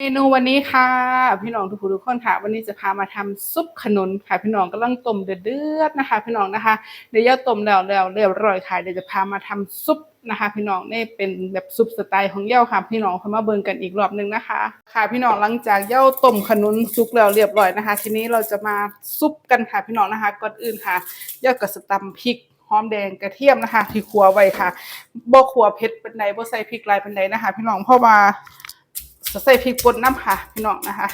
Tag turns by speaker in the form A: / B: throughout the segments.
A: เมนูวันนี้ค่ะ พี่น้องทุกผู้ทุกคนค่ะ วันนี้จะพามาทำซุปขนุนค่ะ พี่น้องกำลังต้มเดือดนะคะ พี่น้องนะคะเดี๋ยวย่าต้มแล้วแล้วเรียบร้อยค่ะเดี๋ยวจะพามาทำซุปนะคะ พี่น้องนี่เป็นแบบซุปสไตล์ของเย่าค่ะ พี่น้องเข้ามาเบิ่งกันอีกรอบหนึงนะคะ ค่ะ พี่น้องหลังจากเย่าต้มขนุนสุกแล้วเรียบร้อยนะคะ ทีนี้เราจะมาซุปกันค่ะ พี่น้องนะคะก่อนอื่นค่ะเย่าก็สตำพริกหอมแดงกระเทียมนะคะ ที่ขัวไว้ค่ะบ่ขัวเผ็ดเป็นใดบ่ใส่พริกลายเป็นใดนะคะ พี่น้องเพราะว่า จะใส่พริกป่นน้ำค่ะ พี่น้องนะคะ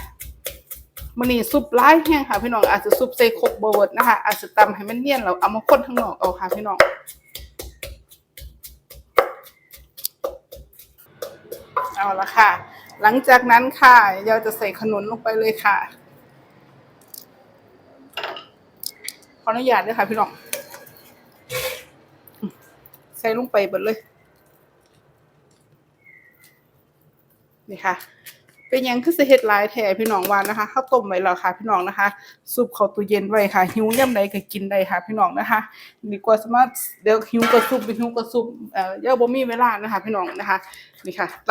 A: มันนี่ซุปร้ายแห้งค่ะ พี่น้องอาจจะซุปใส่ครกเบเวิร์ดนะคะอาจจะตำให้มันเนียนเราเอามาคนข้างนอกเอาค่ะ พี่น้องเอาละค่ะ หลังจากนั้นค่ะเราจะใส่ขนุนลงไปเลยค่ะขออนุญาตด้วยค่ะ พี่น้อง ใส่ลงไปหมดเลย นี่ค่ะ เป็นยังคือสิเฮ็ดลายแท้พี่น้องว่านะคะข้าวต้มไว้แล้วค่ะ พี่น้องนะคะซุปเข้าตู้เย็นไว้ค่ะ หิวยามใดก็กินได้ค่ะ พี่น้องนะคะ ดีกว่าสามารถเดี๋ยวหิวก็ซุปหิวก็ซุปเอ่อเดี๋ยวบ่มีเวลานะคะ พี่น้องนะคะนี่ค่ะต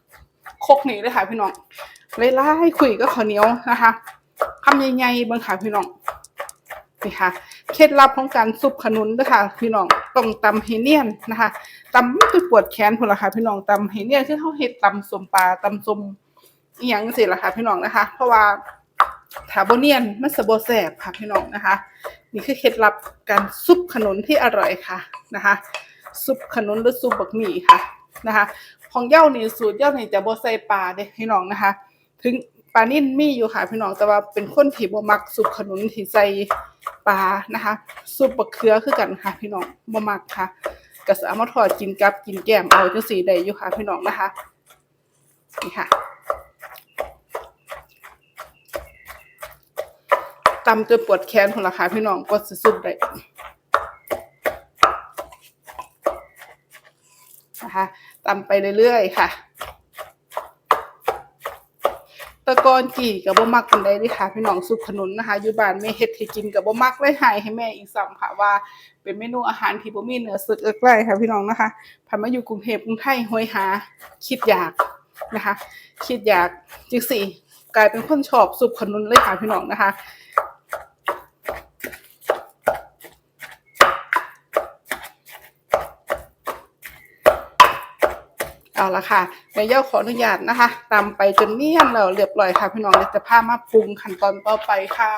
A: ำคกนี่เลยค่ะ พี่น้องหลายๆคุยก็ข้าวเหนียวนะคะคำใหญ่ๆเบิ่งค่ะพี่น้องนี่ค่ะ เคล็ดลับของการซุปขนุนนะคะพี่น้องต้องตำให้เนียนนะคะตำไม่ปวดแขนพุ่นละค่ะพี่น้องตำให้เนียนคือเฮาเฮ็ดตำสมปลาตำสมอีหยังจังซี่ล่ะค่ะพี่น้องนะคะ เพราะว่าถ้าบ่เนียนมันสิบ่แซ่บค่ะพี่น้องนะคะ นี่คือเคล็ดลับการซุปขนุนที่อร่อยค่ะนะคะ ซุปขนุนหรือซุปบักหมี่ค่ะนะคะ ของเย้านี่สูตรเย้านี่จะบ่ใส่ปลาเด้พี่น้องนะคะ ถึง ปลานิ่นมีอยู่ค่ะพี่น้องแต่ว่าเป็นคนที่บ่มักซุปขนุนที่ใส่ปลานะคะซุปบักเขือคือกันค่ะพี่น้องบ่มักค่ะก็สามารถทอดกินกับกินแก้มเอาจังซี่ได้อยู่ค่ะพี่น้องนะคะนี่ค่ะตำจนปวดแขนพุ่นละค่ะพี่น้องก็สิซุปได้นะคะตำไปเรื่อยๆค่ะ แตะกอนกี่กับบ่มักกันได้เด้ค่ะ พี่น้องซุปขนุนนะคะอยู่บ้านแม่เฮ็ดให้กินกับบ่มักเลยหายให้แม่อีกซ้ำค่ะว่า เป็นเมนูอาหารที่บ่มีเนื้อสดเอิกไร่ค่ะ พี่น้องนะคะผ่านมาอยู่กรุงเทพกรุงไทยหวยหา คิดอยากนะคะ คิดอยากจังสี่กลายเป็นคนชอบซุปขนุนเลยค่ะพี่น้องนะคะ เอาละค่ะแม่เย่าขออนุญาตนะคะตำไปจนเนียนแล้วเรียบร้อยค่ะพี่น้องเดี๋ยวจะพามาปรุงขั้นตอนต่อไปค่ะ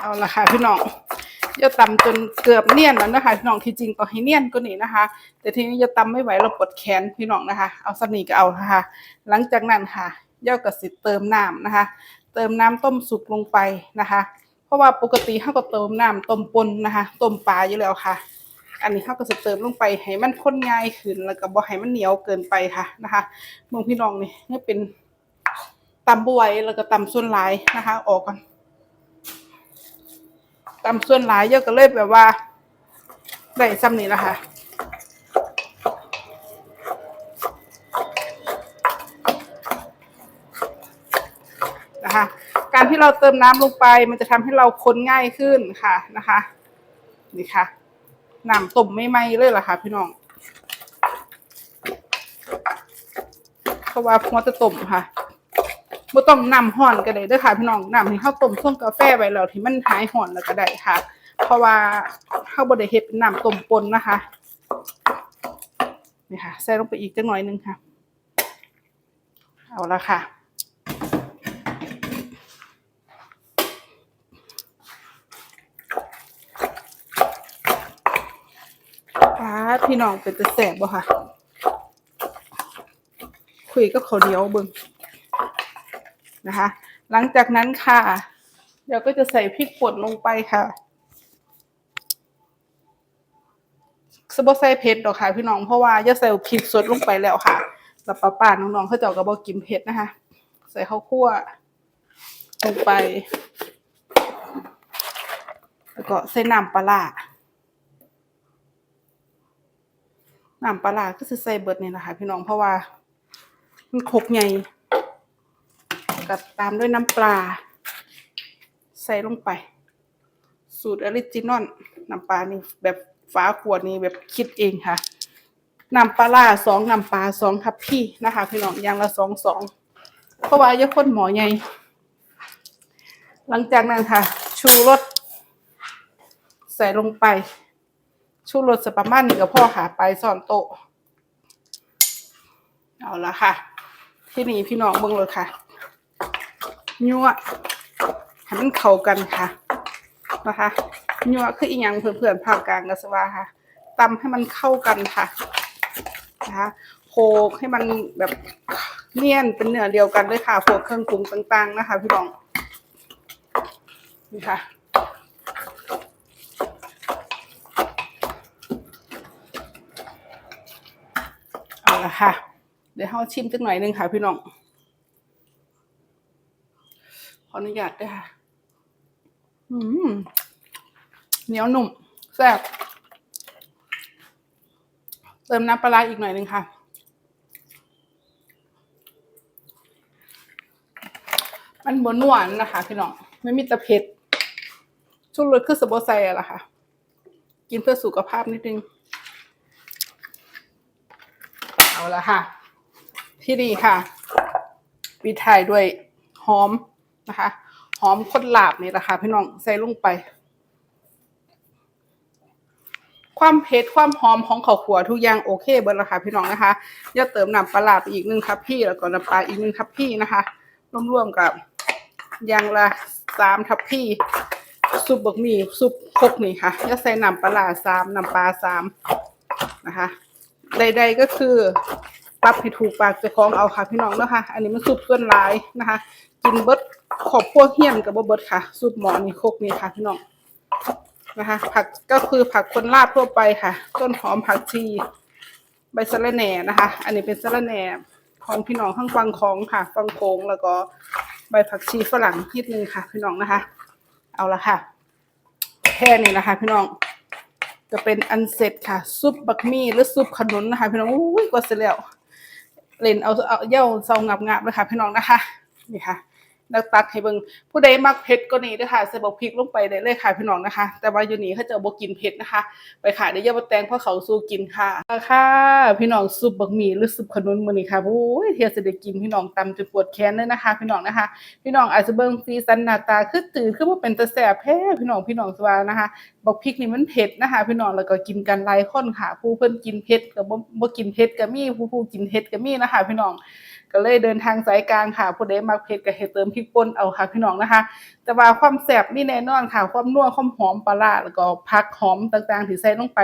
A: เอาละค่ะพี่น้องย่าตำจนเกือบเนียนแล้วนะคะพี่น้องที่จริงก็ให้เนียนก็นี่นะคะ แต่ทีนี้ย่าตำไม่ไหวเราปวดแขนพี่น้องนะคะ เอาสนีก็เอาค่ะ หลังจากนั้นค่ะเย่าก็สิเติมน้ำนะคะ เติมน้ำต้มสุกลงไปนะคะ เพราะว่าปกติเขาก็เติมน้ำต้มปนนะคะต้มปลาอยู่แล้วค่ะ อันนี้เขาก็จะเติมลงไปให้มันข้นง่ายขึ้นแล้วก็บ่ให้มันเหนียวเกินไปค่ะนะคะเมืองพี่น้องนี่นี่เป็นตำบวยแล้วก็ตำส่วนหลายนะคะ ออกก่อนตำส่วนหลายเยอะก็เลยแบบว่าได้ซ้ำนี้ละคะนะคะ การที่เราเติมน้ำลงไปมันจะทำให้เราคนง่ายขึ้นค่ะนะคะ นี่ค่ะ น้ำต้มไม่ไหมเลยล่ะค่ะ พี่น้องเพราะว่าพอจะต้มค่ะบ่ต้องน้ำห่อนก็ได้เด้อค่ะ พี่น้องน้ำที่เขาต้มส้มกาแฟไว้แล้วที่มันหายห่อนแล้วก็ได้ค่ะ เพราะว่าเขาบ่ได้เฮ็ดเป็นน้ำต้มปนนะคะนี่ค่ะใส่ลงไปอีกจักหน่อยหนึงค่ะ เอาละค่ะ ป้าด พี่น้องเป็นจะแสบบ่ค่ะ คุยกับเขาเหนียวเบิ่งนะคะ หลังจากนั้นค่ะ เดี๋ยวก็จะใส่พริกป่นลงไปค่ะสบใส่เผ็ดดอกค่ะพี่น้องเพราะว่าจะใส่พริกสดลงไปแล้วค่ะแล้วป้าป้าน้องๆเขาเจ้าก็บอกกินเผ็ดนะคะ ใส่ข้าวคั่วลงไป แล้วก็ใส่น้ำปลาร้า น้ำปลาก็จะใส่เบิดนี่แหละค่ะพี่น้องเพราะว่า มันคกใหญ่กับตามด้วยน้ำปลา ใส่ลงไป สูตรออริจินอลน้ำปลานี่แบบฟ้าขวดนี่แบบคิดเองค่ะน้ำปลาร้าสองน้ำปลาสองทัพพี่นะคะ พี่น้องอย่างละสองสองเพราะว่าอยาคนหมอใหญ่หลังจากนั้นค่ะ ชูรสใส่ลงไป ชูรสสประมาณนี้กับพ่อค่ะไปซ่อนโต๊ะเอาละค่ะ ที่นี่พี่น้องเบิ่งเลยค่ะยั่วให้มันเข้ากันค่ะนะคะยั่วคืออีหยังเพื่อนๆภาคกลางกัสวาค่ะตำให้มันเข้ากันค่ะนะคะโขลกให้มันแบบเนียนเป็นเนื้อเดียวกันเลยค่ะพวกเครื่องปรุงต่าง ๆ นะคะ พี่น้องนี่ค่ะ เอา ละค่ะ เดี๋ยวเราชิมสักหน่อยนึงค่ะพี่น้อง ขออนุญาตด้วยค่ะ อืมเหนียวหนุ่มแซ่บเติมน้ำปลาอีกหน่อยนึงค่ะ มันบนหวานนะคะ พี่น้อง ไม่มีแต่เผ็ดชุดรสคือสโบไซอะล่ะค่ะ กินเพื่อสุขภาพนิดนึง เอาละค่ะ ที่ดีค่ะปิดท้ายด้วยหอมนะคะ หอมคนหลาบนี่แหละค่ะพี่น้องใส่ลงไป ความเผ็ดความหอมของข้าวขัวทุกอย่างโอเคเบิร์ละค่ะพี่น้องนะคะอย่าเติมน้ำปลาร้าไปอีกหนึ่งทัพพี่แล้วก็น้ำปลาอีกหนึ่งทัพพี่นะคะรวมๆกับอย่างละสามทัพพี่ซุปบะหมี่ซุปคกนี่ค่ะอย่าใส่น้ำปลาร้าสามน้ำปลาสามนะคะ ใด ๆก็คือปรับให้ถูกปากเจ้าของเอาค่ะพี่น้องเนาะคะอันนี้มันซุปส่วนหลายนะคะ กินเบิดขอบพวกเฮี้ยนกับบ่เบิดค่ะซุปหมอนี่โคกนี่ค่ะพี่น้องนะคะ ผักก็คือผักคนลาบทั่วไปค่ะ ต้นหอมผักชีใบสะระแหน่นะคะ อันนี้เป็นสะระแหน่ของพี่น้องข้างฟังของค่ะ ฟังโค้งแล้วก็ใบผักชีฝรั่งนิดนึงค่ะ พี่น้องนะคะ เอาละค่ะ แค่นี้นะคะ พี่น้อง จะเป็นอันเสร็จค่ะ ซุปบักมี่หรือซุปขนุนนะคะพี่น้องอุ้ยก็เสร็จแล้วเล่นเอาเอาเย่าเซางับงับเลยค่ะพี่น้องนะคะนี่ค่ะ แล้วตักให้เบิงผู้ใดมักเผ็ดก็นี่ด้วยค่ะใส่บักพริกลงไปได้เลยค่ะพี่น้องนะคะ แต่ว่าอยู่นี่เขาจะบกินเผ็ดนะคะ ไปค่ะเดี๋ยวอย่ามาแตงเพราะเขาสู้กินค่ะค่ะ พี่น้องซุปบักหมี่หรือซุปขนุนมือนี้ค่ะโอ้ยเฮียสิได้กินพี่น้องตำจนปวดแขนเลยนะคะ พี่น้องนะคะ พี่น้องอาจจะเบิงสีสันหน้าตาคือตื่นคือว่าเป็นตาแสบแพ้พี่น้องพี่น้องสว่านะคะบักพริกนี่มันเผ็ดนะคะ พี่น้องแล้วก็กินกันหลายคนค่ะ ผู้เพิ่นกินเผ็ดกับบ่กินเผ็ดก็มีผู้ผู้กินเผ็ดก็มีนะคะ พี่น้อง ก็เลยเดินทางสายกลางค่ะผู้ใดมักเผ็ดก็ให้เติมพริกป่นเอาค่ะพี่น้องนะคะ แต่ว่าความแซ่บนี่แน่นอนค่ะ ความนัวความหอมปลาร้าแล้วก็ผักหอมต่างๆที่ใส่ลงไป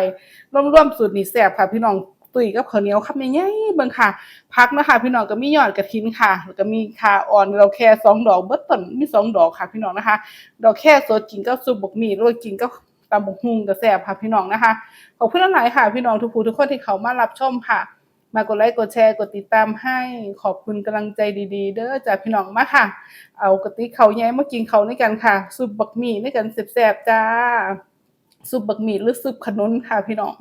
A: รวมๆสูตรนี่แซ่บค่ะ พี่น้องตุ้ยกับข้าวเหนียวคำใหญ่ๆเบิ่งค่ะผักนะคะพี่น้องก็มียอดกระถินค่ะ แล้วก็มีขาอ่อนเราแค่สองดอกเบิดต้นมีสองดอกค่ะ พี่น้องนะคะ ดอกแค่สดกินกับซุปบกหมี่รว่ากินกับตำบกฮุงก็แซ่บค่ะพี่น้องนะคะ ขอบคุณหลายค่ะ พี่น้องทุกผู้ทุกคนที่เขามารับชมค่ะ มากดไลค์กดแชร์กดติดตามให้ขอบคุณกำลังใจดีๆ เด้อจากพี่น้องมาค่ะ เอากระติกเขาแย้มากินเขาด้วยกันค่ะซุปบักหมี่ด้วยกันแสบๆจ้าซุปบักหมี่หรือซุปขนุนค่ะพี่น้อง